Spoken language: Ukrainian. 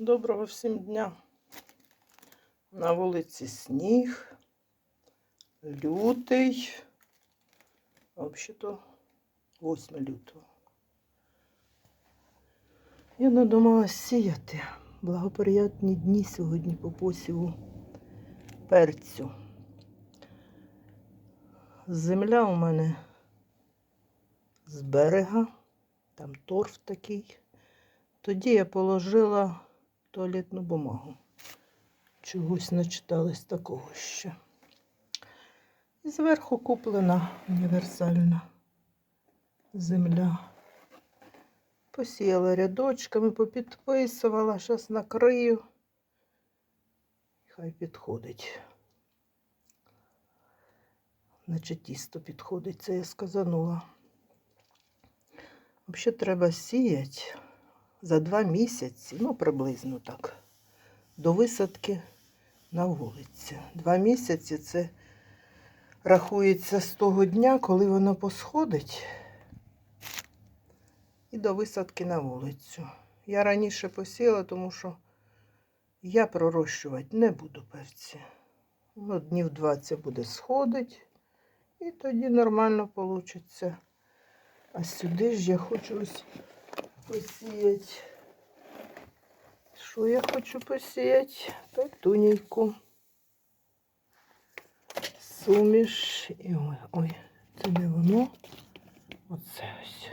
Доброго всім дня. На вулиці сніг, лютий, взагалі-то 8 лютого. Я надумалась сіяти. Благоприятні дні сьогодні по посіву перцю. Земля у мене з берега, там торф такий. Тоді я положила туалетну бумагу. Чогось начиталась такого ще. І зверху куплена універсальна земля. Посіяла рядочками, попідписувала, зараз накрию. Хай підходить. Наче тісто підходить, це я сказанула. Взагалі треба сіяти за два місяці, ну приблизно так, до висадки на вулиці. Два місяці це рахується з того дня, коли воно посходить, і до висадки на вулицю. Я раніше посіяла, тому що я пророщувати не буду перці. Ну, днів 20 буде сходить, і тоді нормально вийде. А сюди ж я хочу ось посіяти. Що я хочу посіяти? Петунійку. Суміш. І ой, ой, це не воно. Оце ось.